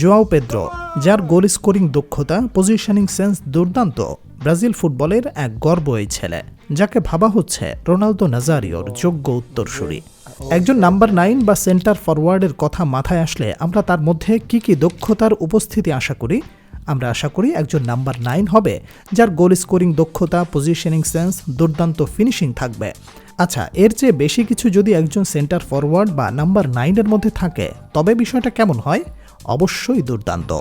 Joao Pedro যার goal scoring দক্ষতা positioning sense দুর্দান্ত, ব্রাজিল ফুটবলের এক গর্ব এই ছেলে, যাকে ভাবা হচ্ছে রোনালদো নাজারিওর যোগ্য উত্তরসূরি। একজন নাম্বার নাইন বা সেন্টার ফরওয়ার্ডের কথা মাথায় আসলে আমরা তার মধ্যে কি কি দক্ষতার উপস্থিতি আশা করি? আমরা আশা করি একজন নাম্বার নাইন হবে, যার গোল স্কোরিং দক্ষতা পজিশনিং সেন্স দুর্দান্ত ফিনিশিং থাকবে। আচ্ছা এর চেয়ে বেশি কিছু যদি একজন সেন্টার ফরওয়ার্ড বা নাম্বার নাইনের মধ্যে থাকে, তবে বিষয়টা কেমন হয়? অবশ্যই দুর্দান্ত।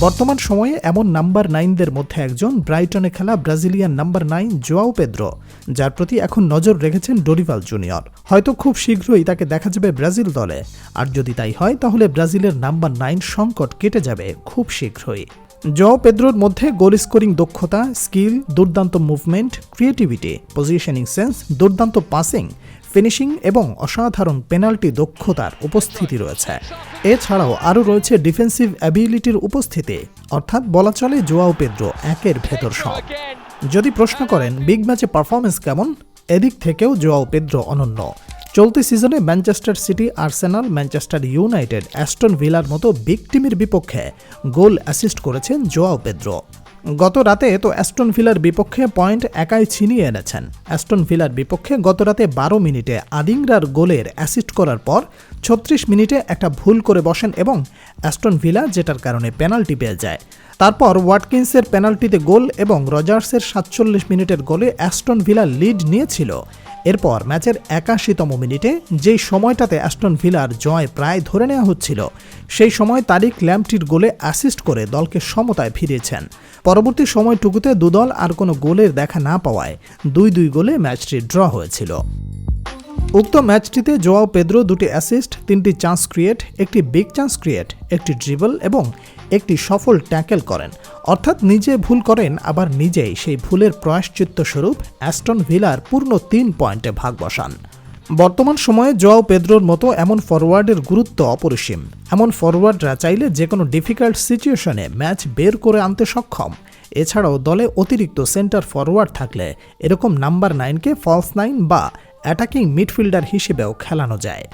বর্তমান সময়ে এমন নাম্বার নাইনদের মধ্যে একজন ব্রাইটনে খেলা Brazilian number nine Joao Pedro, যার প্রতি এখন নজর রেখেছেন ডোরিভাল জুনিয়র। হয়তো খুব শীঘ্রই তাকে দেখা যাবে ব্রাজিল দলে। আর যদি তাই হয়, তাহলে ব্রাজিলের নাম্বার নাইন সংকট কেটে যাবে খুব শীঘ্রই। জোয়াও পেদ্রোর মধ্যে গোল স্কোরিং দক্ষতা, স্কিল, দুর্দান্ত মুভমেন্ট, ক্রিয়েটিভিটি, পজিশনিং সেন্স, দুর্দান্ত পাসিং, ফিনিশিং এবং অসাধারণ পেনাল্টি দক্ষতার উপস্থিতি রয়েছে। এছাড়াও আরও রয়েছে ডিফেন্সিভ অ্যাবিলিটির উপস্থিতি, অর্থাৎ বলা চলে জোয়াও পেদ্রো একের ভেতর সব। যদি প্রশ্ন করেন, বিগ ম্যাচে পারফরমেন্স কেমন? এদিক থেকেও জোয়াও পেদ্রো অনন্য। চলতি সিজনে Manchester City, Arsenal, Manchester United, Aston ভিলার মতো বিগ টিমের বিপক্ষে গোল অ্যাসিস্ট করেছেন জোয়াও পেদ্রো। গত রাতে তো অ্যাস্টন ভিলার বিপক্ষে পয়েন্ট একাই ছিনিয়ে এনেছেন। অ্যাস্টন ভিলার বিপক্ষে গত রাতে বারো মিনিটে আদিংরার গোলের অ্যাসিস্ট করার পর ছত্রিশ মিনিটে একটা ভুল করে বসেন এবং অ্যাস্টন ভিলা যেটার কারণে পেনাল্টি পেয়ে যায়। তারপর ওয়াটকিন্সের পেনাল্টিতে গোল এবং রজার্সের সাতচল্লিশ মিনিটের গোলে অ্যাস্টন ভিলা লিড নিয়েছিল। এরপর ম্যাচের একাশিতম মিনিটে যেই সময়টাতে অ্যাস্টন ভিলার জয় প্রায় ধরে নেওয়া হচ্ছিল, সেই সময় তারিক ল্যাম্পটির গোলে অ্যাসিস্ট করে দলকে সমতায় ফিরিয়েছেন। পরবর্তী সময়টুকুতে দুদল আর কোনো গোলের দেখা না পাওয়ায় দুই দুই গোলে ম্যাচটি ড্র হয়েছিল। উক্ত ম্যাচটিতে জোয়াও পেদ্রো দুটি অ্যাসিস্ট, তিনটি চান্স ক্রিয়েট, একটি বিগ চান্স ক্রিয়েট, একটি ড্রিবল এবং একটি সফল ট্যাকেল করেন। অর্থাৎ নিজে ভুল করেন, আবার নিজেই সেই ভুলের প্রয়াশ্চিত্ত স্বরূপ অ্যাস্টন ভিলার পূর্ণ তিন পয়েন্টে ভাগ বসান। বর্তমান সময়ে জোয়াও পেদ্রোর মতো এমন ফরওয়ার্ডের গুরুত্ব অপরিসীম। এমন ফরওয়ার্ডরা চাইলে যে কোনো ডিফিকাল্ট সিচুয়েশনে ম্যাচ বের করে আনতে সক্ষম। এছাড়াও দলে অতিরিক্ত সেন্টার ফরওয়ার্ড থাকলে এরকম নাম্বার নাইনকে ফলস নাইন বা অ্যাটাকিং মিডফিল্ডার হিসেবেও খেলানো যায়।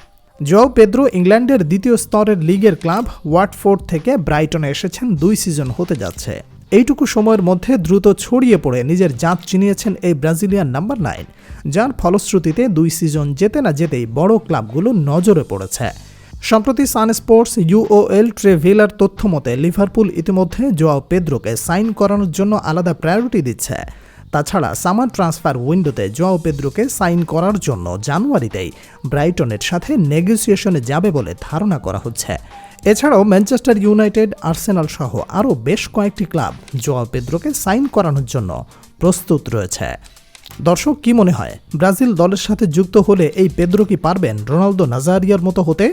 জো পেদ্রো ইংল্যান্ডের দ্বিতীয় স্তরের লিগের ক্লাব ওয়াটফোর্ড থেকে ব্রাইটনে এসেছেন, দুই সিজন হতে যাচ্ছে। এইটুকু সময়ের মধ্যে দ্রুত ছড়িয়ে পড়ে নিজের জাত চিনিয়েছেন এই ব্রাজিলিয়ান নাম্বার নাইন, যার ফলশ্রুতিতে দুই সিজন যেতে না যেতেই বড় ক্লাবগুলো নজরে পড়েছে। সম্প্রতি সান স্পোর্টস ইউওএল ট্রেভিলার তথ্য মতে লিভারপুল ইতিমধ্যে জোয়াও পেদ্রোকে সাইন করানোর জন্য আলাদা প্রায়োরিটি দিচ্ছে। তাছাড়া সামার ট্রান্সফার উইন্ডোতে জোয়াও পেদ্রোকে সাইন করার জন্য জানুয়ারিতেই ব্রাইটনের সাথে নেগোসিয়েশনে যাবে বলে ধারণা করা হচ্ছে। এছাড়াও ম্যানচেস্টার ইউনাইটেড, আর্সেনাল সহ আরও বেশ কয়েকটি ক্লাব জোয়াও পেদ্রোকে সাইন করানোর জন্য প্রস্তুত রয়েছে। দর্শক, কি মনে হয়? ব্রাজিল দলের সাথে যুক্ত হলে এই পেদ্রো কি পারবেন? রোনালদো নাজারিয়ার মতো হতে